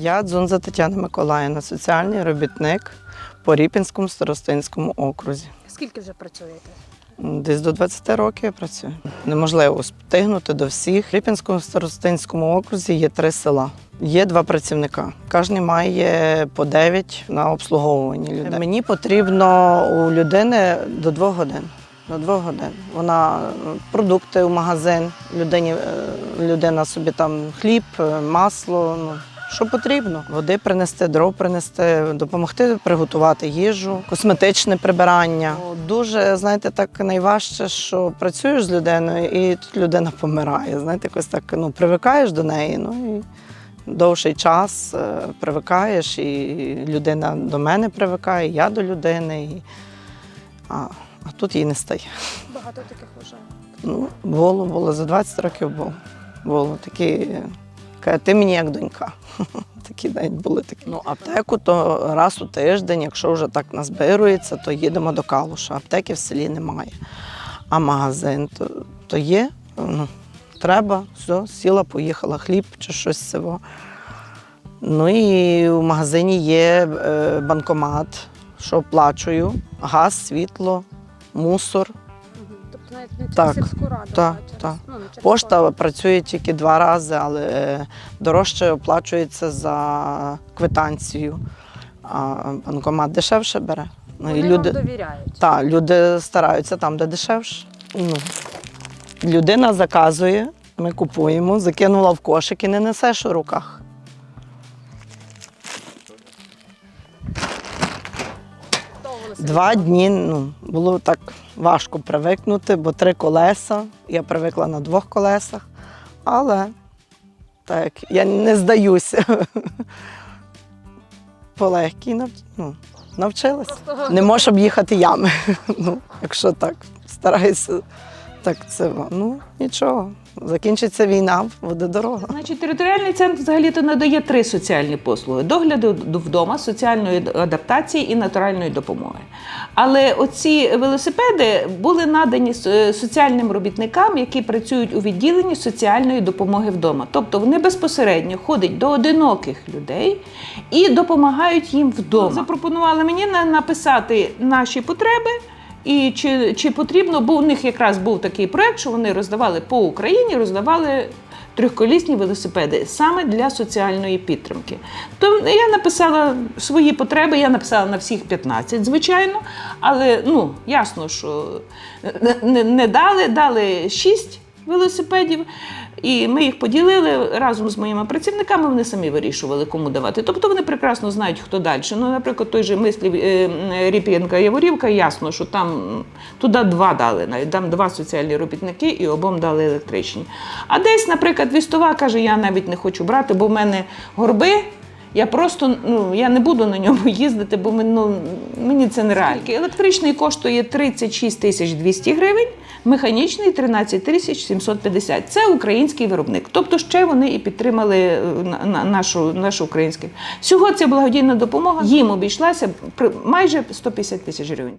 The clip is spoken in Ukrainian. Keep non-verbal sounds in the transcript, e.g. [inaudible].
Я Дзунза Тетяна Миколаївна, соціальний робітник по Ріпінському старостинському окрузі. Скільки вже працюєте? Десь до 20 років я працюю. Неможливо встигнути до всіх. В Ріпінському старостинському окрузі є три села. Є два працівника. Кожен має по 9 на обслуговування людей. Мені потрібно у людини до двох годин. До двох годин. Вона е, продукти в магазин, людині, е, людина собі там хліб, е, масло. Ну, що потрібно? Води принести, дров принести, допомогти приготувати їжу, косметичне прибирання. Дуже, знаєте, так найважче, що працюєш з людиною, і тут людина помирає. Знаєте, якось так ну, привикаєш до неї. Ну і довший час е, привикаєш, і людина до мене привикає, я до людини. І... А, а тут їй не стає. Багато таких вже. Ну, було, було за 20 років було. Було такі, каже, ти мені як донька. [laughs] Такі навіть були такі. Ну, аптеку то раз у тиждень, якщо вже так назбирується, то їдемо до Калуша. Аптеки в селі немає. А магазин то, то є. Ну, треба, все, сіла, поїхала, хліб чи щось цього. Ну і в магазині є е, банкомат, що оплачую, газ, світло, мусор. Навіть не через Так, сільську раду, так, а через, так. Ну, не через Пошта працює тільки два рази, але дорожче оплачується за квитанцію, а банкомат дешевше бере. Ну, Вони і люди, вам довіряють. та, люди стараються там, де дешевше. Ну, людина заказує, ми купуємо, закинула в кошик і не несеш у руках. Два дні ну, було так важко привикнути, бо три колеса. Я привикла на двох колесах, але так, я не здаюся. [laughs] Полегкій нав... ну, навчилася. Не можу об'їхати ями. [laughs] Ну, якщо так, стараюся. Так це ну нічого. Закінчиться війна, буде дорога. Значить, територіальний центр взагалі-то надає три соціальні послуги: догляду вдома, соціальної адаптації і натуральної допомоги. Але оці велосипеди були надані соціальним робітникам, які працюють у відділенні соціальної допомоги вдома. Тобто вони безпосередньо ходять до одиноких людей і допомагають їм вдома. Запропонували мені на- написати наші потреби. І чи, чи потрібно, бо у них якраз був такий проект, що вони роздавали по Україні, роздавали трьохколісні велосипеди саме для соціальної підтримки. То я написала свої потреби, я написала на всіх 15, звичайно, але ну, ясно, що не, не дали, дали 6 велосипедів. І ми їх поділили разом з моїми працівниками. Вони самі вирішували, кому давати. Тобто вони прекрасно знають, хто далі. Ну, наприклад, той же мислів е, Ріп'янка Яворівка, ясно, що там туди два дали, навіть там два соціальні робітники і обом дали електричні. А десь, наприклад, Вістова каже, я навіть не хочу брати, бо в мене горби. Я просто ну я не буду на ньому [laughs] їздити, бо ну, мені це нереально. Електричний коштує 36 тисяч 200 гривень, механічний 13 тисяч 750. Це український виробник. Тобто ще вони і підтримали е, на- на- нашу, нашу українську. Всього ця благодійна допомога їм обійшлася майже 150 тисяч гривень.